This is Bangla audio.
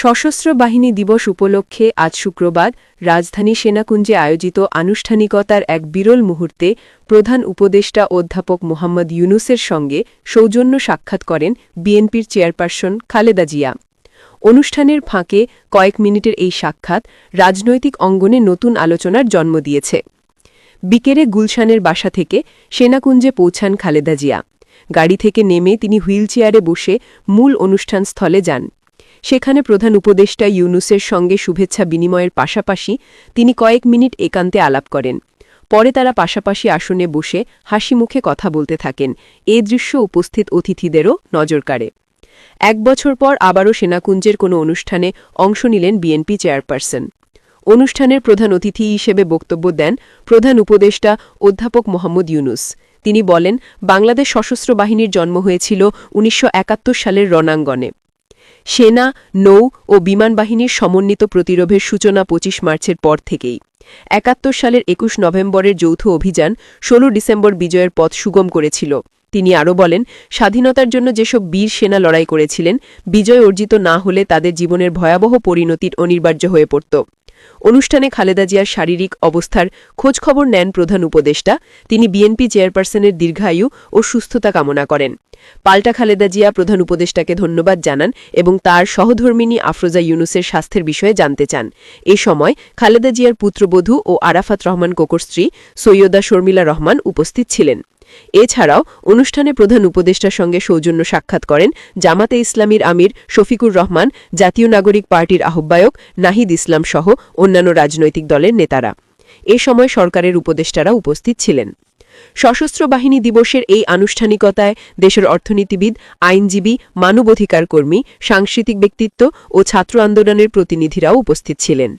সশস্ত্র বাহিনী দিবস উপলক্ষে আজ শুক্রবার রাজধানী সেনাকুঞ্জে আয়োজিত আনুষ্ঠানিকতার এক বিরল মুহূর্তে প্রধান উপদেষ্টা অধ্যাপক মোহাম্মদ ইউনুসের সঙ্গে সৌজন্য সাক্ষাৎ করেন বিএনপির চেয়ারপারসন খালেদা জিয়া। অনুষ্ঠানের ফাঁকে কয়েক মিনিটের এই সাক্ষাৎ রাজনৈতিক অঙ্গনে নতুন আলোচনার জন্ম দিয়েছে। বিকেরে গুলশানের বাসা থেকে সেনাকুঞ্জে পৌঁছান খালেদা জিয়া। গাড়ি থেকে নেমে তিনি হুইলচেয়ারে বসে মূল অনুষ্ঠান স্থলে যান। সেখানে প্রধান উপদেষ্টা ইউনুসের সঙ্গে শুভেচ্ছা বিনিময়ের পাশাপাশি তিনি কয়েক মিনিট একান্তে আলাপ করেন। পরে তারা পাশাপাশি আসনে বসে হাসি মুখে কথা বলতে থাকেন। এ দৃশ্য উপস্থিত অতিথিদেরও নজর কাড়ে। এক বছর পর আবারও সেনাকুঞ্জের কোনো অনুষ্ঠানে অংশ নিলেন বিএনপি চেয়ারপারসন। অনুষ্ঠানের প্রধান অতিথি হিসেবে বক্তব্য দেন প্রধান উপদেষ্টা অধ্যাপক মোহাম্মদ ইউনুস। তিনি বলেন, বাংলাদেশ সশস্ত্র বাহিনীর জন্ম হয়েছিল উনিশশো একাত্তর সালের রণাঙ্গনে। সেনা, নৌ ও বিমান বাহিনীর সমন্বিত প্রতিরোধের সূচনা ২৫ মার্চের পর থেকেই। একাত্তর সালের একুশ নভেম্বরের যৌথ অভিযান ১৬ ডিসেম্বর বিজয়ের পথ সুগম করেছিল। তিনি আরও বলেন, স্বাধীনতার জন্য যেসব বীর সেনা লড়াই করেছিলেন, বিজয় অর্জিত না হলে তাদের জীবনের ভয়াবহ পরিণতির অনিবার্য হয়ে পড়ত। অনুষ্ঠানে খালেদা জিয়ার শারীরিক অবস্থার খোঁজখবর নেন প্রধান উপদেষ্টা। তিনি বিএনপি চেয়ারপারসনের দীর্ঘায়ু ও সুস্থতা কামনা করেন। পাল্টা খালেদা জিয়া প্রধান উপদেষ্টাকে ধন্যবাদ জানান এবং তার সহধর্মিনী আফরোজা ইউনুসের স্বাস্থ্যের বিষয়ে জানতে চান। এ সময় খালেদা জিয়ার পুত্রবধূ ও আরাফাত রহমান কোকর স্ত্রী সৈয়দা শর্মিলা রহমান উপস্থিত ছিলেন। এছাড়াও অনুষ্ঠানে প্রধান উপদেষ্টার সঙ্গে সৌজন্য সাক্ষাৎ করেন জামাতে ইসলামীর আমির শফিকুর রহমান, জাতীয় নাগরিক পার্টির আহ্বায়ক নাহিদ ইসলাম সহ অন্যান্য রাজনৈতিক দলের নেতারা। এ সময় সরকারের উপদেষ্টারা উপস্থিত ছিলেন। সশস্ত্র বাহিনী দিবসের এই আনুষ্ঠানিকতায় দেশের অর্থনীতিবিদ, আইনজীবী, মানবাধিকার কর্মী, সাংস্কৃতিক ব্যক্তিত্ব ও ছাত্র আন্দোলনের প্রতিনিধিরাও উপস্থিত ছিলেন।